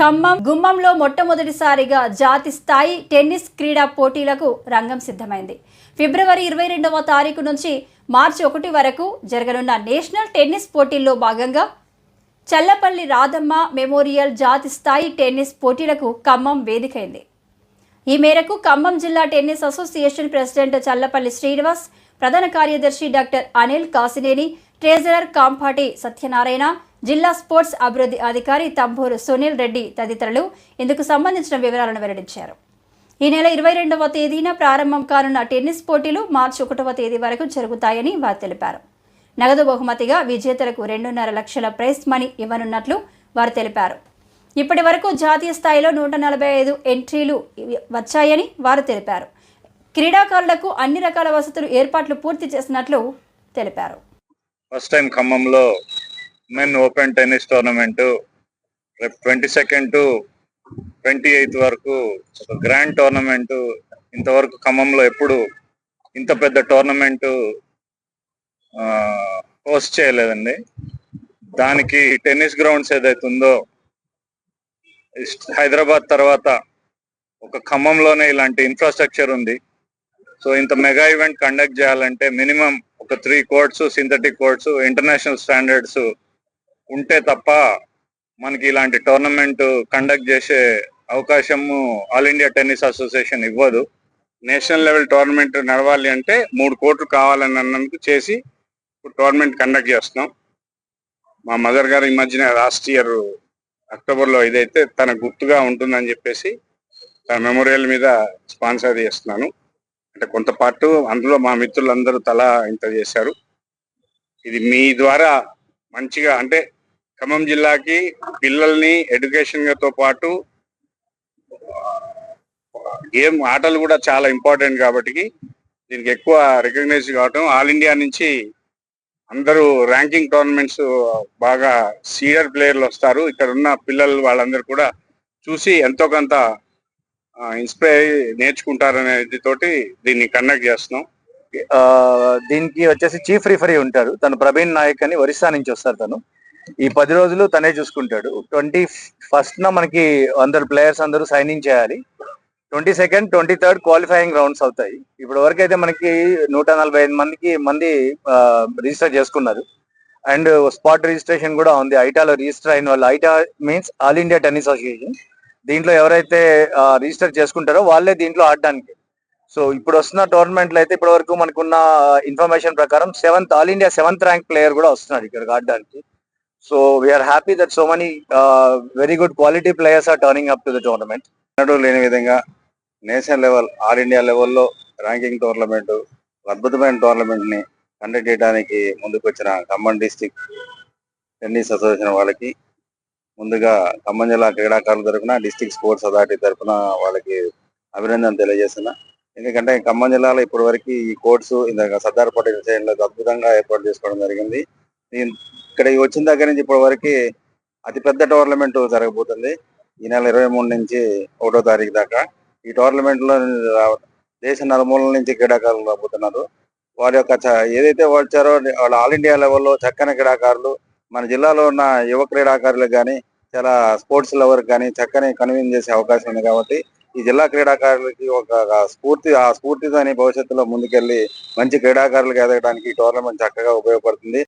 ఖమ్మం గుమ్మంలో మొట్టమొదటిసారిగా జాతి స్థాయి టెన్నిస్ క్రీడా పోటీలకు రంగం సిద్ధమైంది. ఫిబ్రవరి ఇరవై రెండవ తారీఖు నుంచి మార్చి ఒకటి వరకు జరగనున్న నేషనల్ టెన్నిస్ పోటీల్లో భాగంగా చల్లపల్లి రాధమ్మ మెమోరియల్ జాతి స్థాయి టెన్నిస్ పోటీలకు ఖమ్మం వేదికైంది. ఈ మేరకు ఖమ్మం జిల్లా tennis association president Challapalli Srinivas ప్రధాన కార్యదర్శి డాక్టర్ అనిల్ కాసినేని ట్రెజరర్ కాంపాటి సత్యనారాయణ జిల్లా స్పోర్ట్స్ అభివృద్ధి అధికారి తంబూరు సునీల్ రెడ్డి తదితరులు ఇందుకు సంబంధించిన వివరాలను వెల్లడించారు. ఈ నెల ఇరవై రెండవ తేదీన ప్రారంభం కానున్న టెన్నిస్ పోటీలు మార్చి ఒకటవ తేదీ వరకు జరుగుతాయని వారు తెలిపారు. నగదు బహుమతిగా విజేతలకు రెండున్నర లక్షల ప్రైజ్ మనీ ఇవ్వనున్నట్లు వారు తెలిపారు. ఇప్పటి వరకు జాతీయ స్థాయిలో నూట నలభై ఐదు ఎంట్రీలు వచ్చాయని వారు తెలిపారు. క్రీడాకారులకు అన్ని రకాల వసతులు ఏర్పాట్లు పూర్తి చేసినట్లు తెలిపారు. ఫస్ట్ టైం ఖమ్మంలో మెన్ ఓపెన్ టెన్నిస్ టోర్నమెంట్ రేపు twenty second to twenty eighth వరకు. ఒక గ్రాండ్ టోర్నమెంట్ ఇంతవరకు ఖమ్మంలో ఎప్పుడు ఇంత పెద్ద టోర్నమెంట్ హోస్ట్ చేయలేదండి. దానికి టెన్నిస్ గ్రౌండ్స్ ఏదైతే ఉందో హైదరాబాద్ తర్వాత ఒక ఖమ్మంలోనే ఇలాంటి ఇన్ఫ్రాస్ట్రక్చర్ ఉంది. సో ఇంత మెగా ఈవెంట్ కండక్ట్ చేయాలంటే మినిమం ఒక three courts synthetic courts international standards ఉంటే తప్ప మనకి ఇలాంటి టోర్నమెంట్ కండక్ట్ చేసే అవకాశము ఆల్ ఇండియా టెన్నిస్ అసోసియేషన్ ఇవ్వదు. నేషనల్ లెవెల్ టోర్నమెంట్ నడవాలి అంటే మూడు కోట్లు కావాలని అన్నందుకు చేసి ఇప్పుడు టోర్నమెంట్ కండక్ట్ చేస్తున్నాం. మా మదర్ గారు ఈ మధ్యన లాస్ట్ ఇయర్ అక్టోబర్లో ఇదైతే తన గుర్తుగా ఉంటుందని చెప్పేసి తన మెమోరియల్ మీద స్పాన్సర్ చేస్తున్నాను. అంటే కొంత పాటు అందులో మా మిత్రులందరూ తల ఇంత చేశారు. ఇది మీ ద్వారా మంచిగా అంటే ఖమ్మం జిల్లాకి పిల్లల్ని ఎడ్యుకేషన్తో పాటు గేమ్ ఆటలు కూడా చాలా ఇంపార్టెంట్ కాబట్టి దీనికి ఎక్కువ రికగ్నైజ్ కావటం ఆల్ ఇండియా నుంచి అందరూ ర్యాంకింగ్ టోర్నమెంట్స్ బాగా సీనియర్ ప్లేయర్లు వస్తారు. ఇక్కడ ఉన్న పిల్లలు వాళ్ళందరూ కూడా చూసి ఎంతో కొంత ఇన్స్పైర్ నేర్చుకుంటారనేది తోటి దీన్ని కండక్ట్ చేస్తున్నాం. దీనికి వచ్చేసి చీఫ్ రిఫరీ ఉంటారు. తను ప్రవీణ్ నాయక్ అని ఒరిస్సా నుంచి వస్తారు తను. ఈ పది రోజులు తనే చూసుకుంటాడు. ట్వంటీ ఫస్ట్ న మనకి అందరు ప్లేయర్స్ అందరూ సైనింగ్ చేయాలి. Twenty second twenty third qualifying rounds అవుతాయి. ఇప్పటి వరకు అయితే మనకి నూట నలభై ఐదు మందికి మంది రిజిస్టర్ చేసుకున్నారు. అండ్ స్పాట్ రిజిస్ట్రేషన్ కూడా ఉంది. ఐటాలో రిజిస్టర్ అయిన వాళ్ళు AITA means all India tennis association దీంట్లో ఎవరైతే రిజిస్టర్ చేసుకుంటారో వాళ్ళే దీంట్లో ఆడడానికి. సో ఇప్పుడు వస్తున్న టోర్నమెంట్లు అయితే ఇప్పటి వరకు మనకున్న ఇన్ఫర్మేషన్ ప్రకారం seventh all India seventh rank player కూడా వస్తున్నాడు ఇక్కడ ఆడడానికి. So we're happy that so many very good quality players are turning up to the tournament ఎన్నడూ లేని విధంగా నేషనల్ లెవెల్ ఆల్ ఇండియా లెవెల్లో ర్యాంకింగ్ టోర్నమెంట్ అద్భుతమైన టోర్నమెంట్ని కండక్ట్ చేయడానికి ముందుకు వచ్చిన ఖమ్మం డిస్టిక్ టెన్నిస్ అసోసియేషన్ వాళ్ళకి ముందుగా ఖమ్మం జిల్లా క్రీడాకారుల తరఫున డిస్టిక్ స్పోర్ట్స్ అథారిటీ తరఫున వాళ్ళకి అభినందన తెలియజేస్తున్నా. ఎందుకంటే ఖమ్మం జిల్లాలో ఇప్పటి వరకు ఈ కోర్ట్స్ ఇందాక సర్దార్ పటేల్ స్టేడియంలో అద్భుతంగా ఏర్పాటు చేసుకోవడం జరిగింది. ఇక్కడ వచ్చిన దగ్గర నుంచి ఇప్పటి వరకు అతిపెద్ద టోర్నమెంట్ జరగబోతుంది. ఈ నెల ఇరవై మూడు నుంచి ఒకటో తారీఖు దాకా. ఈ టోర్నమెంట్లో దేశ నలుమూలల నుంచి క్రీడాకారులు రాబోతున్నారు. వారి యొక్క చ- ఏదైతే వచ్చారో వాళ్ళ ఆల్ ఇండియా లెవెల్లో చక్కని క్రీడాకారులు మన జిల్లాలో ఉన్న యువ క్రీడాకారులకు కానీ చాలా స్పోర్ట్స్ లవర్ కానీ చక్కని కన్వీన్ చేసే అవకాశం ఉంది కాబట్టి ఈ జిల్లా క్రీడాకారులకి ఒక స్ఫూర్తి ఆ స్ఫూర్తితోని భవిష్యత్తులో ముందుకెళ్ళి మంచి క్రీడాకారులకు ఎదగడానికి ఈ టోర్నమెంట్ చక్కగా ఉపయోగపడుతుంది.